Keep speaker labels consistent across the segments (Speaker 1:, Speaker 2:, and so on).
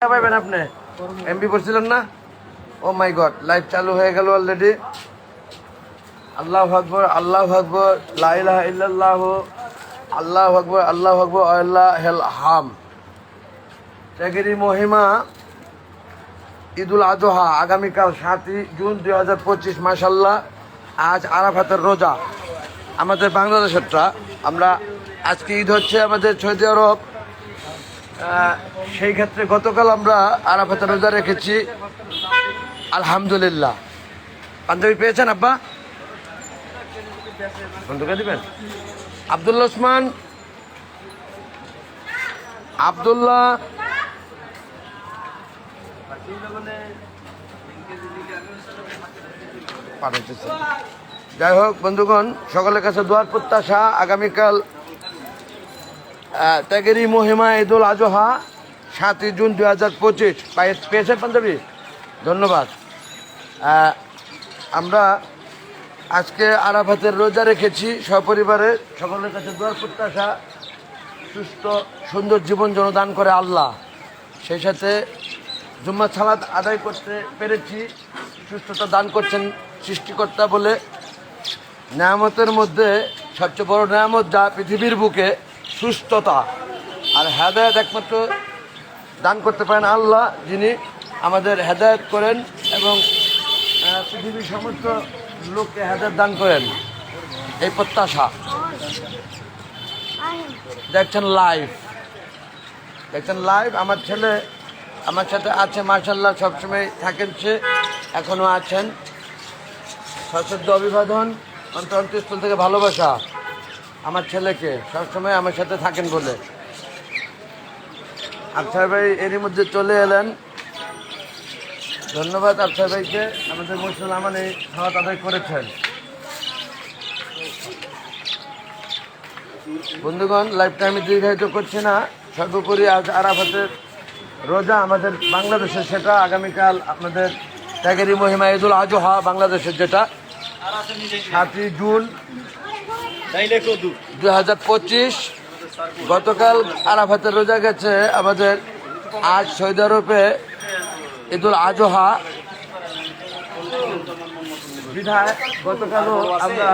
Speaker 1: টাকা পাইবেন আপনি এমবি পড়ছিলেন না? ও মাই গড লাইভ চালু হয়ে গেল অলরেডি আল্লাহ আকবর আল্লাহ আকবর লাইলাহ ইল্লাল্লাহ, আল্লাহ আকবর আল্লাহ আকবর আল্লাহ, হেল হাম। ত্যাগেরই মহিমা, ঈদুল আজহা, আগামীকাল সাতই জুন দুই হাজার পঁচিশ মাসাল্লাহ আজ আরাফাতের রোজা। আমাদের বাংলাদেশেরটা, আমরা, আজকে ঈদ হচ্ছে আমাদের সৌদি আরব। সেই ক্ষেত্রে গতকাল আমরা আরাফাতের রোজা রেখেছি। আলহামদুলিল্লাহ। পাঞ্জাবি পেয়েছেন, আব্বা? বন্ধুকে দিবেন? আবদুল্লা ওসমান? আবদুল্লাহ? যাই হোক, বন্ধুগণ, সকলের কাছে দোয়ার প্রত্যাশা। আগামীকাল আহ, ত্যাগেরই মহিমা ঈদুল আজহা সাতই জুন দুই হাজার পঁচিশ। পেয়েছেন পাঞ্জাবি? ধন্যবাদ। আমরা আজকে আরাফাতের রোজা রেখেছি। সপরিবারে সকলের কাছে দোয়ার প্রত্যাশা সুস্থ সুন্দর জীবন যেন দান করে আল্লাহ। সেই সাথে জুম্মা সালাদ আদায় করতে পেরেছি। সুস্থতা দান করছেন সৃষ্টিকর্তা বলে। নেয়ামতের মধ্যে সবচেয়ে বড় নেয়ামত যা পৃথিবীর বুকে সুস্থতা। আর হেদায়ত একমাত্র দান করতে পারেন আল্লাহ, যিনি আমাদের হেদায়ত করেন এবং পৃথিবীর সমস্ত লোককে হেদায়ত দান করেন। এই প্রত্যাশা। দেখছেন লাইভ দেখছেন লাইভ আমার ছেলে আমার সাথে আছে মার্শাল্লাহ সবসময় থাকেন সে এখনও আছেন। সশ্রদ্ধ অভিবাদন অন্তর অন্তঃস্থল থেকে ভালোবাসা। আমার ছেলেকে সবসময় আমার সাথে থাকেন বলে। আফসার ভাই এরই মধ্যে চলে এলেন। ধন্যবাদ আফসার ভাইকে। আমাদের মুসলমান এই খাওয়া আদায় করেছেন। বন্ধুগণ লাইফটা আমি দীর্ঘায়িত করছি না। সর্বোপরি আজ আরাফাতের রোজা আমাদের বাংলাদেশের সেটা। আগামীকাল আপনাদের ত্যাগেরি মহিমা ঈদুল আজহা বাংলাদেশের যেটা। সাতই জুন দুই হাজার পঁচিশ গতকাল আরাফাতের রোজা গেছে আমাদের আজ সৌদি আরবে ঈদুল আজহা। বিধায় গতকালও আমরা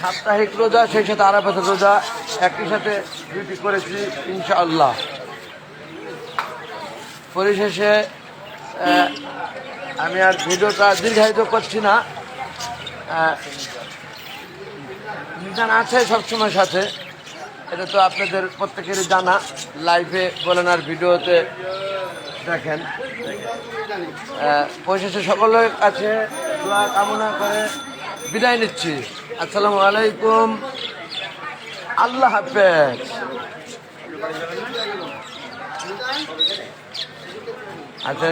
Speaker 1: সাপ্তাহিক রোজা সেই সাথে আরাফাতের রোজা একই সাথে ডিউটি করেছি ইনশাআল্লাহ। পরিশেষে আমি আর ভিডিওটা দীর্ঘায়িত করছি না। মিজান আছে, সবসময় সাথে। এটা তো আপনাদের প্রত্যেকেরই জানা। লাইভে বলেন আর ভিডিওতে দেখেন। পরিশেষে সকলের কাছে দোয়া কামনা করে বিদায় নিচ্ছি। আসসালামু আলাইকুম। আল্লাহ হাফেজ। আচ্ছা